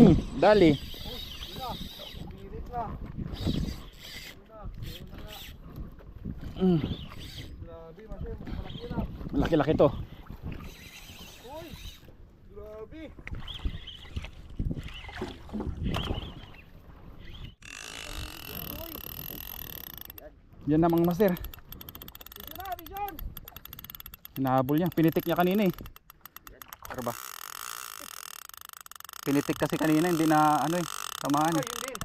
Hmm, dali. Mm, malaki-laki to. Uy! Grabe! Yan namang master. Hinahabol niya. Pinitik niya kanina eh. Ano ba? Pinitik kasi kanina, hindi na ano eh. Tamaan eh. yun din.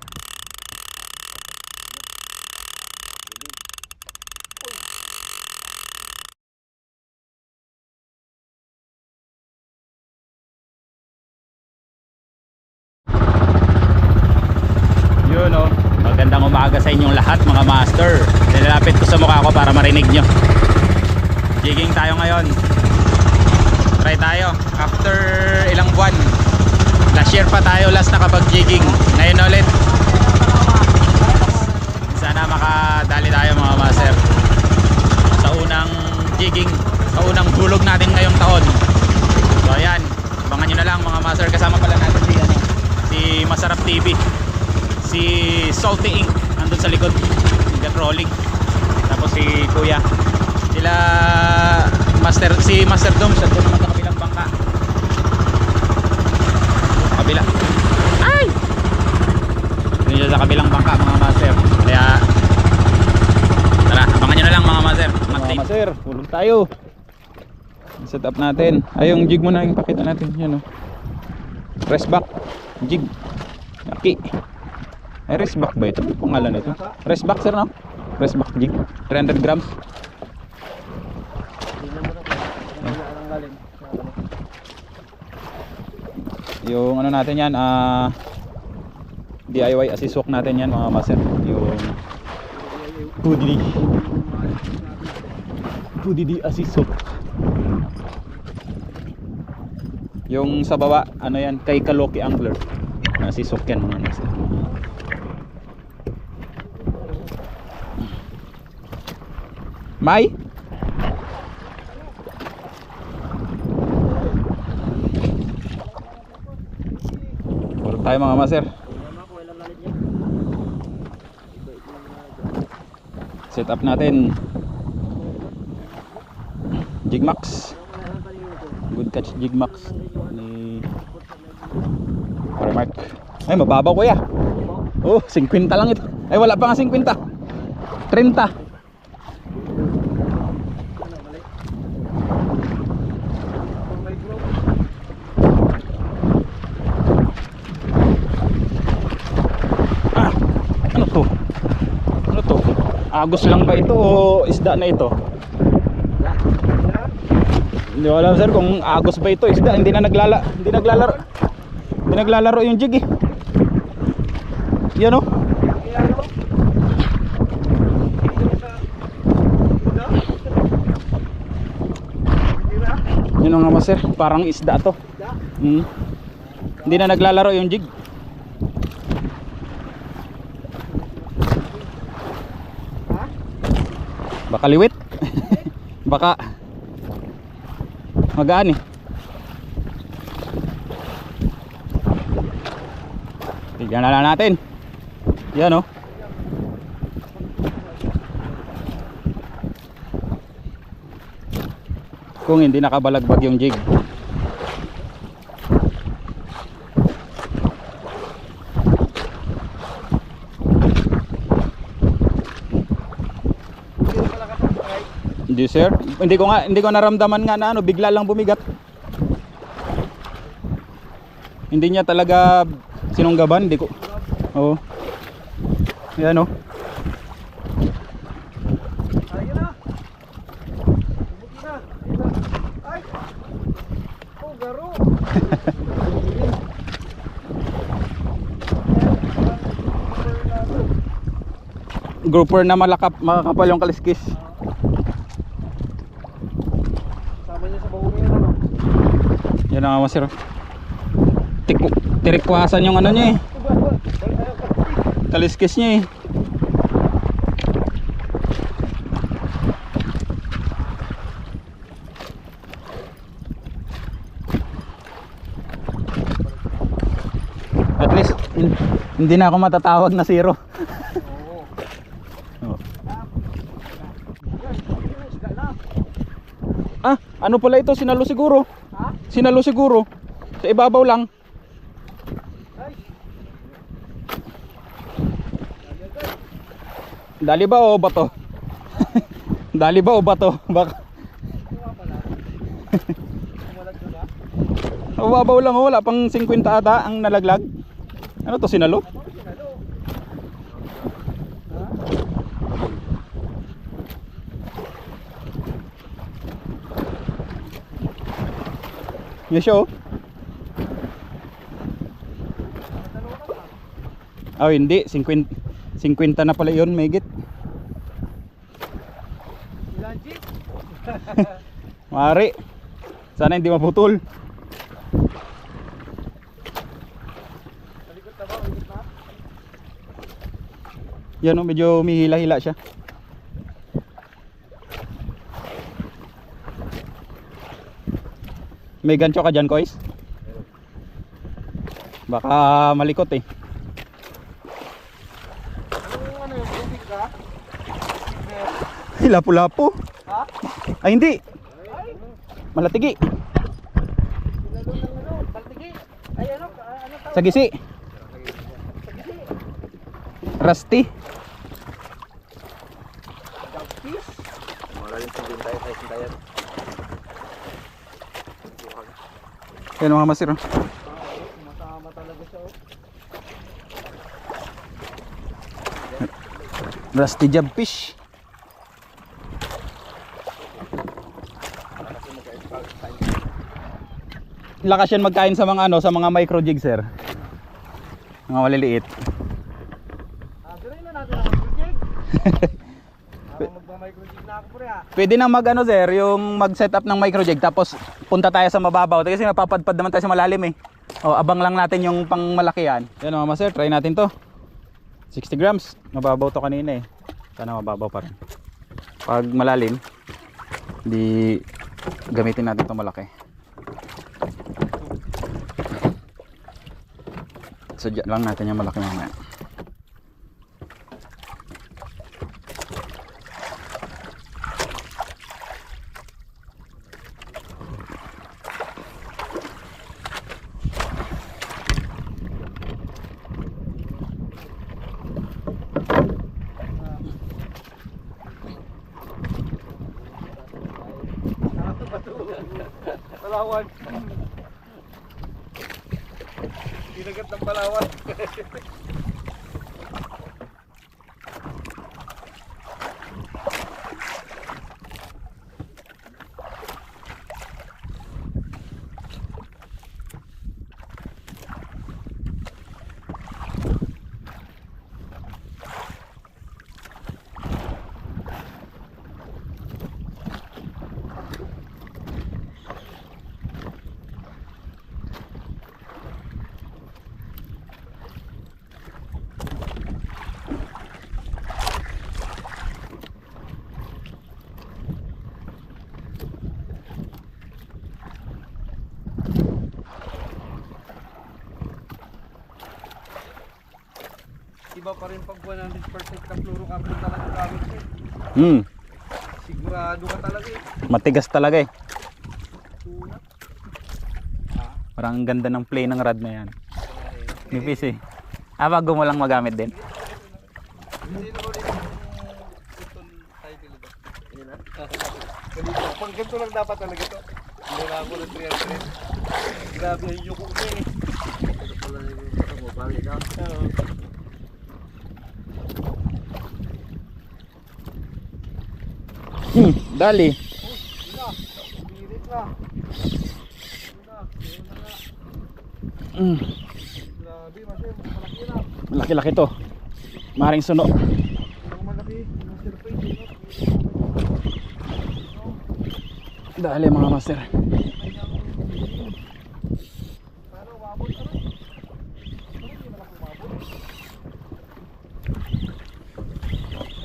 Yun oh. Magandang umaga sa inyong lahat mga master. Nilalapit ko sa mukha ko para marinig nyo. Jigging tayo ngayon. Try tayo. After ilang buwan. Last year pa tayo last nakapag-jigging. Ngayon ulit. Sana makadali tayo mga master. Sa unang jigging. Sa unang hulog natin ngayong taon. So ayan. Abangan nyo na lang mga master. Kasama pala natin si, ano, si Masarap TV si Salty Inc. nandun sa likod got rolling tapos si Kuya sila Master si Master Dom sa doon naman sa kabilang bangka sa kabila ay yun siya sa kabilang bangka mga Master kaya tara abangan nyo na lang mga Master mga Master hulog tayo set up natin ay yung jig muna yung pakita natin yan o press back jig Yaki. Ay, rest back ba ito? Pangalan nito? Rest back sir no? Rest back jig. 300 grams. Tingnan mo na. Tingnan mo na ang galing. Yung ano natin yan, ah DIY assist hook natin yan mga master. Yung 2DD. 2DD assist hook. Yung sa baba, ano yan, kay Kaloki Angler. Assist hook yan mga master. May? Tayo mga niya. Set up natin. Jigmax. Good catch Jigmax ni Paramark. Ay mababaw kuya. Oh, 50 lang ito. Ay wala pa nga 50. 30. Pag may group. Ah, ano to? Ano to? Agos lang ba ito o isda na ito? Hindi ko alam sir kung agos ba ito isda. Hindi na naglala, hindi naglalaro. Hindi naglalaro yung jig eh. Yan oh. Kaya ano? Yun nga master, parang isda to. Hmm. Hindi na naglalaro yung jig. Baka liwit. Baka magaan eh. Tignan na lang natin. Yan oh. Kung hindi nakabalagbag yung jig. Hindi sir. Hindi ko nga hindi ko naramdaman nga na ano bigla lang bumigat. Hindi niya talaga sinunggaban, hindi ko. Oo. Yan oh. Grouper na malakap, makakapal yung kaliskis. Sama niya sa bahuri yan, ano? Mga sir. Tiku, tirikwasan yung ano niya eh. Kaliskis niya eh. Hindi na ako matatawag na zero. Oh. Ah, ano pala ito? Sinalo siguro. Ha? Sinalo siguro. Sa ibabaw lang. Dali ba o bato? Dali ba o bato? Na. Mababaw lang oh, wala pang 50 ata ang nalaglag. Ano to sinalo? Yes siya oh. Oh hindi, 50 50 na pala 'yon, megit. Mari. Sana hindi maputol. Yan oh, medyo umihila-hila siya. May gancho ka dyan, Kois? Baka malikot eh. Ano? Ay, lapu-lapu. Ha? Ay, hindi. Malatigi. Ay ano? Ano tawag? Sagisi. Sagisi. Rusty. Dogfish. Malalim sa din tayo, tayo tayo. Yan mga masir. oh. Matama talaga siya. oh. Rusty jabfish. Lakas yan magkain sa mga ano, sa mga micro jig sir. Mga maliliit. Ah, na natin ang microjig. Ako magma-microjig na ako pre ha. Pwede na mag ano sir, yung mag set up ng micro jig tapos punta tayo sa mababaw kasi napapadpad naman tayo sa malalim eh. O abang lang natin yung pang malakihan. Yan mga sir, try natin to. 60 grams. Mababaw to kanina eh. Sana mababaw pa rin. Pag malalim, di gamitin natin to malaki. Sadya lang natin yung malaki mamaya. Palawan. Ginagat ng Palawan. Iba pa rin pag 100% ka fluorocarbon talaga gamit mo. eh. Hmm, Sigurado ka talaga eh. matigas talaga eh. Parang ang ganda ng play ng rod na yan. Nipis eh. Ah, bago mo lang magamit din. Ko ito? Pag ganito lang dapat talaga to. Hindi na ako ng 300. Grabe yung yuko niya eh. Ito pala yung ano mo, bali na. Oo. Hmm, dali. Yun na. Pilit na. Yun na. Yun na nga. Hmm, Grabe, masya. Malaki na. malaki-laki to. Maring suno. Dali mga master. Paano umabot ka rin? Ano hindi malaki umabot?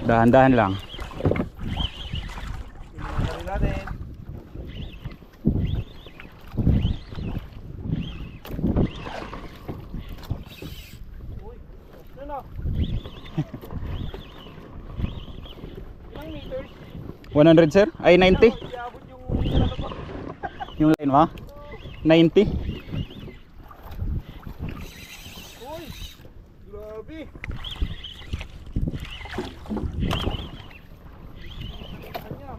Dahan-dahan lang. Pinagdali natin. 100 sir? Ay 90? Iabot yung line mo? 90? Uy! Grabe! Kanya.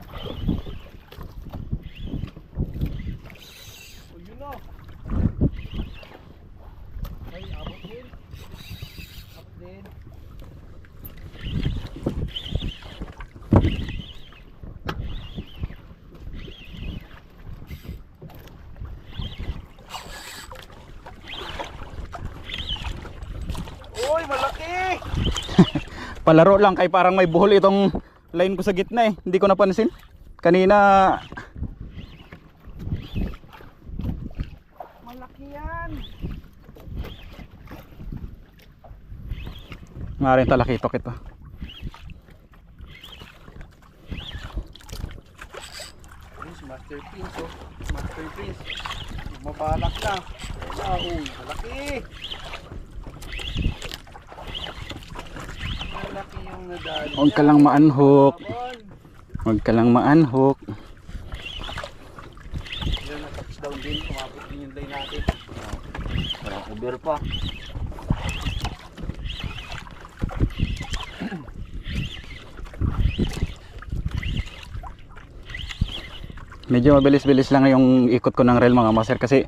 Oh, yun na. Ay, abot din. Abot din. Uy, malaki! Palaro lang kay parang may buhol itong line ko sa gitna eh. Hindi ko napansin. Kanina Malaki yan! maaaring talakitok ito. Master Prince, oh. Master Prince. Mabalak na. Wala, uy, malaki. Malaki yung nadali. Huwag ka lang maanhok. Huwag ka lang maanhok. Yan, na-touchdown din. Kumapit din yung line natin. Parang uber pa. Medyo mabilis-bilis lang yung ikot ko ng rail mga master kasi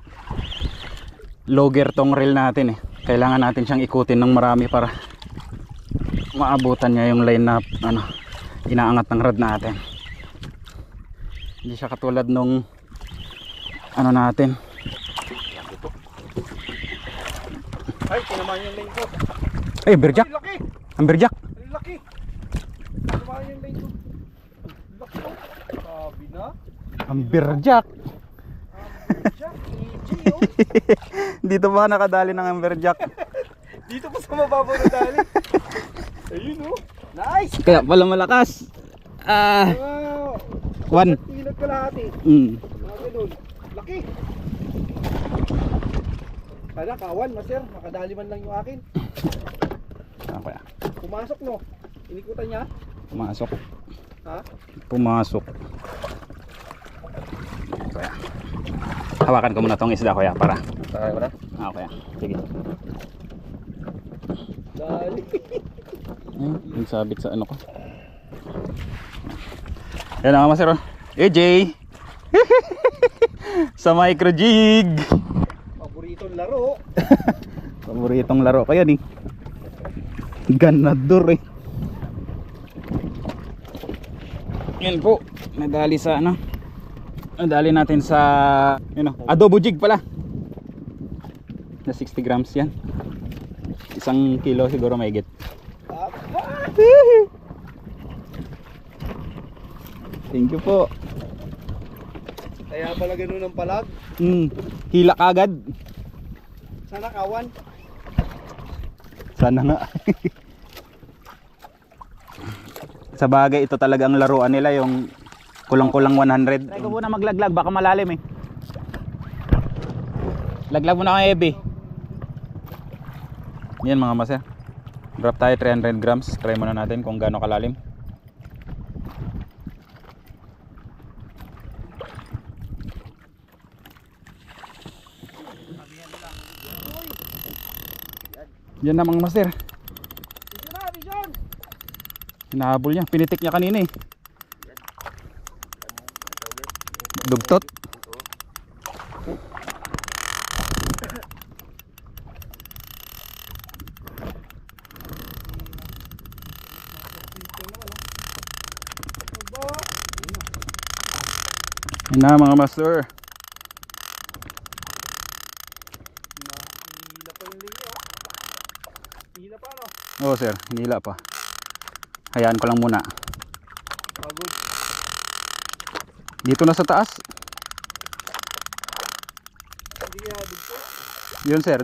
logger tong rail natin eh. Kailangan natin siyang ikutin ng marami para maabutan niya yung line na ano, inaangat ng rod natin. Hindi siya katulad nung ano natin. Ay, tinamaan yung line ko. Ay, berjak! Ang berjak! Ang laki! Tinamaan yung line ko. Laki, oh. Sabi na. Ang berjak! Jack, EJ, oh. Dito ba nakadali ng amberjack? Dito pa sa mababaw na dali. Ayun, oh. Nice! Kaya pala malakas. Ah, Wow! one. Ilag kalahati. Mm. Laki! Kala, kawan, master. Makadali man lang yung akin. Okay. Pumasok, no? Inikutan niya. Pumasok. Ha? Pumasok. Kaya. Hawakan ko muna tong isda kuya para. Sakay mo na. Ah, okay. Sige. Dali. Ayun, yung sabit sa ano ko. Yan ang masero. AJ! sa micro jig! Paboritong laro. Paboritong laro ko yan eh. Ganador eh. Yan po. Nadali sa ano. Nadali natin sa you know, adobo jig pala. Na 60 grams yan. Isang kilo siguro may get. Thank you po. Kaya pala ganun ang palag. Hmm. Hila kagad. Sana kawan. Sana nga. Sa bagay, ito talaga ang laruan nila, yung kulang-kulang 100. Try ko muna maglaglag, baka malalim eh. Laglag muna kang Ebe. Yan mga maser. Drop tayo 300 grams. Try muna natin kung gaano kalalim. Yan na mga master. Hinahabol niya. Pinitik niya kanina eh. Dugtot. Yan na mga master. Hila pa yung linya, oh. Hila Oo sir, hinila pa. Hayaan ko lang muna. Pagod. Dito na sa taas. Yun sir,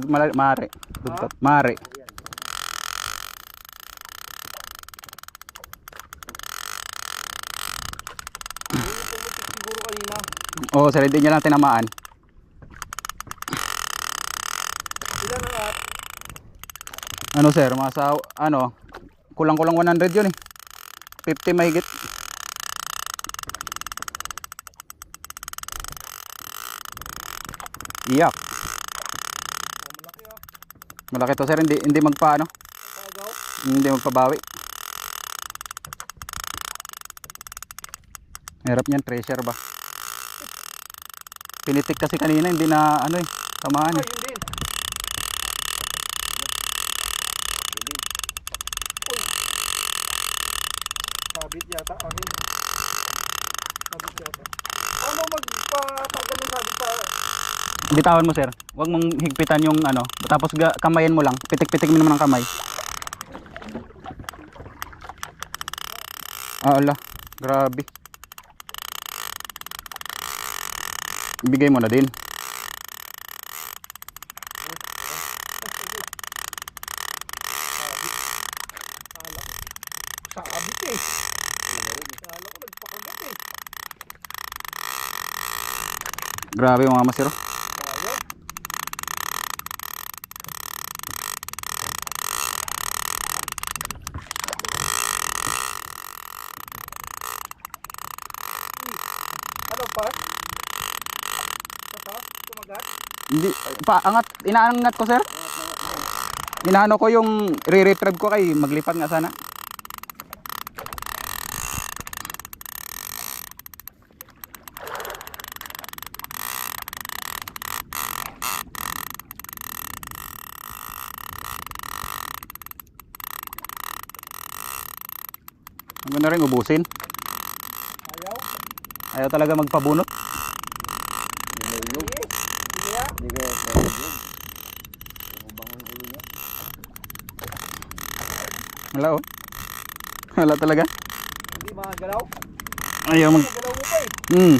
pumutik siguro kanina. Oo sir, hindi niya lang tinamaan. ano sir? Masa ano? Kulang kulang 100 yun eh. 50 mahigit. Iyak. Malaki to sir. Hindi, hindi magpa ano? Hindi magpabawi. Hirap niyan treasure ba? Pinitik kasi kanina hindi na ano eh tamaan eh. Sabit yata akin. Sabit yata. Ano magpatagal ng sabit sa... Bitawan mo sir, huwag mong higpitan yung ano, tapos ga, kamayin mo lang, pitik-pitik mo naman ng kamay. Ah, ala, grabe. Ibigay mo na din. Sabit eh. Kala ko nagpakagat eh. Grabe mga masiro. Ano? Hindi, pa, angat, inaangat ko sir. Inaano ko yung re-retrieve ko kay maglipat nga sana. Ano na rin ubusin. Ayaw? Ayaw talaga magpabunot. Ang. Wala oh. Wala talaga. Hindi makagalaw? Ayaw mag... Magalaw mo pa eh. Hmm.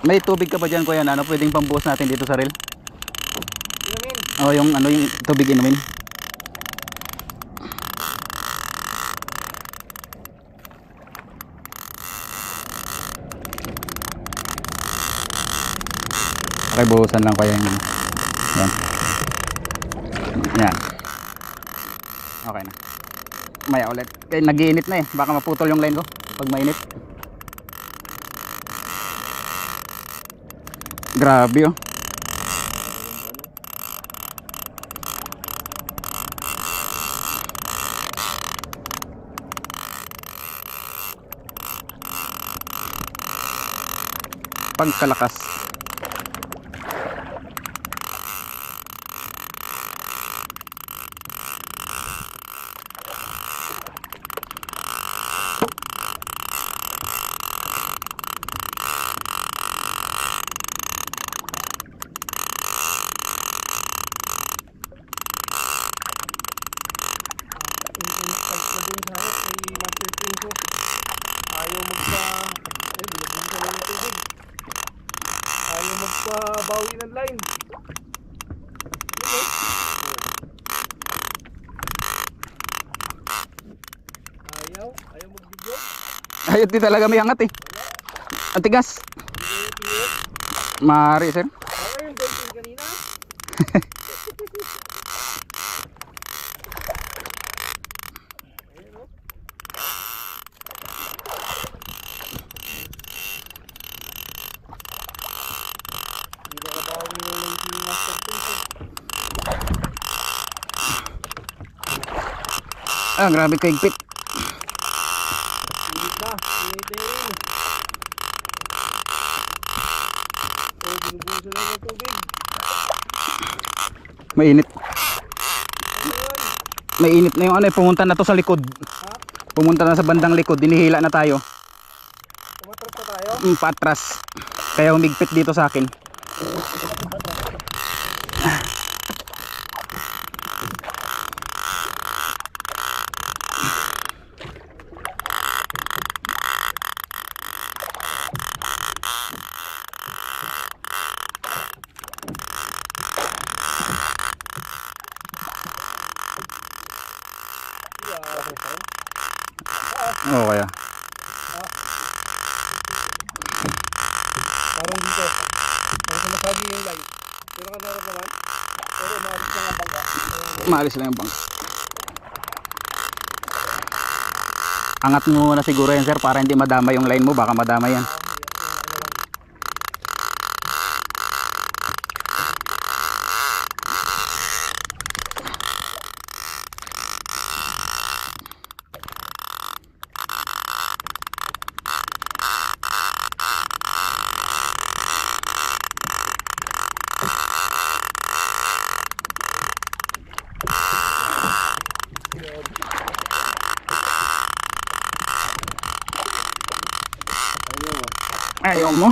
May tubig ka ba dyan kuya na ano pwedeng pambuhos natin dito sa reel? Inumin. Oh, yung ano yung tubig inumin. Okay, buhusan lang kaya yung ano. Yan. Yan. Okay na. Maya ulit. Kaya nagiinit na eh. Baka maputol yung line ko pag mainit. Grabe oh. Pagkalakas. Intense fight na dun sa harap kay Master Prince. Ayaw magpa... Eh, bilagin ka lang ng tubig. Ayaw magpa-bawi ng line. Ayaw. Ayaw magbigyo. Ayot di talaga may angat eh. Ang tigas. Mari sir. Okay yung kanina. Ayun, oh. Hindi nakabawi ng lane si Master Prince. eh. Ah, grabe kaigpit. Tubig. Mainit. Ano? Mainit na yung ano eh. Pumunta na to sa likod. Pumunta na sa bandang likod. Dinihila na tayo. Tumatras na tayo? Mm, patras. Kaya humigpit dito sa akin. Oo kaya. Parang dito. Parang sumasagi yung line. Pero ka naman. Pero maalis lang ang bangka. Maalis lang yung bang. Angat mo na siguro yan sir para hindi madama yung line mo. Baka madama yan. Ayaw mo.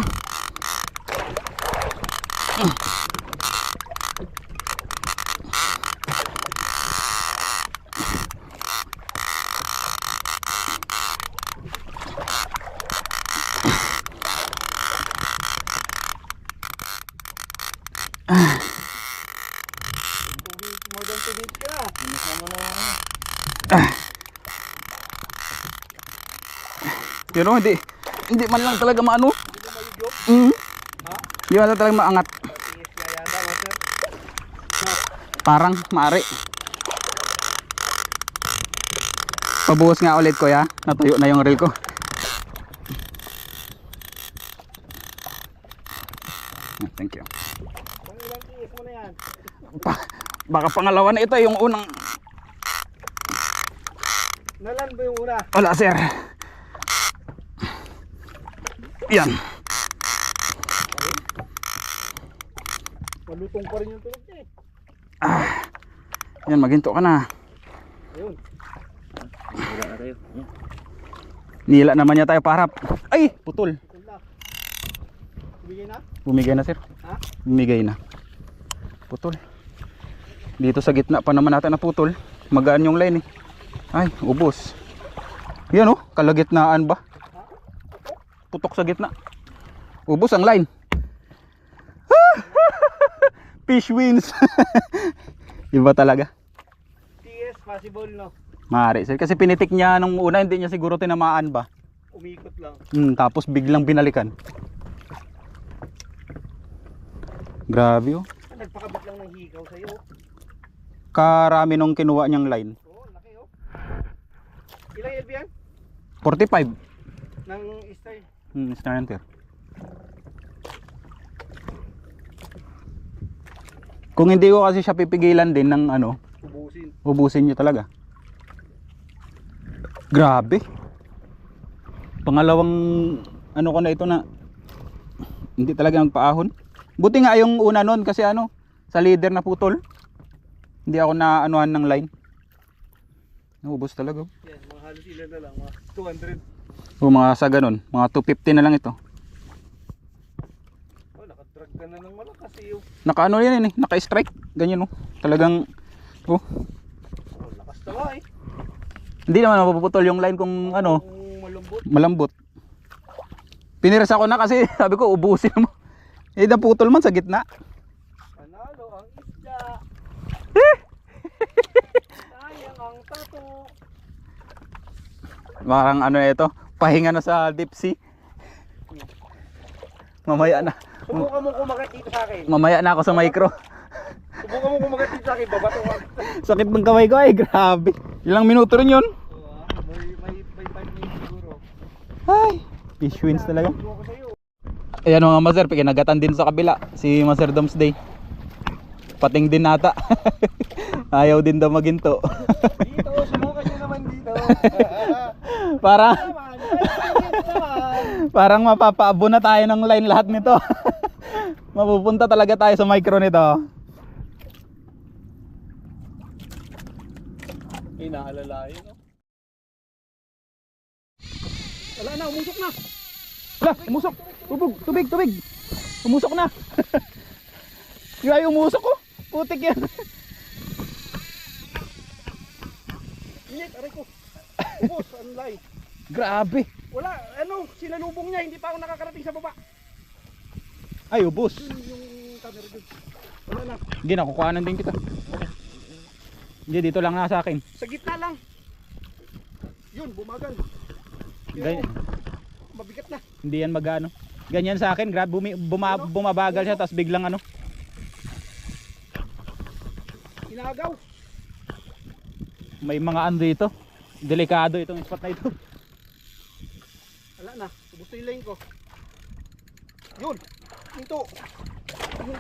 More than 2 feet ka. Pero hindi hindi man lang talaga maano. Mm. Hindi man lang talaga maangat. Parang maari. Pabuhos nga ulit ko ya. Natuyo na yung reel ko. Thank you. Pa, baka pangalawa na ito yung unang Nalan ba yung una? wala sir. Yan. Malutong pa rin yung tulog niya eh. Ah. Yan maginto ka na. Ayun. Wala na tayo. Nila naman niya tayo parap. Ay, putol. Bigay na? Bumigay na sir. Ha? Bumigay na. Putol. Dito sa gitna pa naman natin na putol. Magaan yung line eh. Ay, ubos. Yan oh, kalagitnaan ba? Putok sa gitna. Ubos ang line. Fish wins. Iba talaga. TS possible no? Maaari sir. Kasi pinitik niya nung una, hindi niya siguro tinamaan ba? Umikot lang. Hmm, tapos biglang binalikan. Grabe oh. Nagpakabit lang ng hikaw sa'yo. Karami nung kinuha niyang line. Oo, laki oh. Ilang LB yan? 45. Ng Easter. Hmm, Star Hunter. Kung hindi ko kasi siya pipigilan din ng ano, Ubusin. ubusin niyo talaga. Grabe. Pangalawang ano ko na ito na hindi talaga magpaahon. Buti nga yung una nun kasi ano, sa leader na putol. Hindi ako na anuhan ng line. Naubos talaga. Yan, mga halos ilan na lang. Mga 200. O mga sa ganun, mga 250 na lang ito. Oh, nakadrag ka na ng malakas eh. oh. Naka ano yan eh, naka-strike. Ganyan oh. Talagang oh, Oh, lakas na nga eh. hindi naman mapuputol yung line kung ano, Kung malambot. malambot. Piniras ako na kasi sabi ko ubusin mo. Eh naputol man sa gitna. Panalo ang isda. Sayang ang tato. Parang ano na ito, pahinga na sa deep sea. Mamaya na. Subukan mo kumagat dito sa akin. Mamaya na ako sa micro. Subukan mo kumagat dito sa akin. Babato ka. Sakit ng kamay ko ay grabe. Ilang minuto rin yun. Oo. May, may, may 5 minutes siguro. Ay, fish wins talaga. Ayan mga master, pinagatan din sa kabila si Master Domsday. Pating din nata. Ayaw din daw maginto. Dito, subukan nyo naman dito. naman. Parang mapapaabo na tayo ng line lahat nito. Mapupunta talaga tayo sa micro nito. Inaalalayan, no? Wala na, umusok na. Wala, umusok. Tubig, tubig, tubig. Umusok na. Ay umusok ko. Putik yan. Init, aray ko. Ubus, ang lay. Grabe. Wala, ano, sinalubong niya, hindi pa ako nakakarating sa baba. Ay, ubos. Yun yung camera dun. Wala na. Hindi, nakukuhanan din kita. Hindi, dito lang na sa akin. Sa gitna lang. Yun, bumagal. Ganyan. mabigat na. Hindi yan magano. Ganyan sa akin, grab bumi, buma, bumabagal siya tapos biglang ano. Inagaw. May mga ano dito. Delikado itong spot na ito. Wala na. Na yung lane ko. Yun. Ito.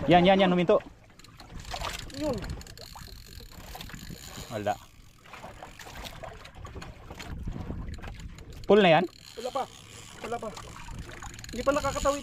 Yan, yan, yan, huminto. Yun. Wala. Full na yan? Wala pa. Wala pa. Hindi pa nakakatawid.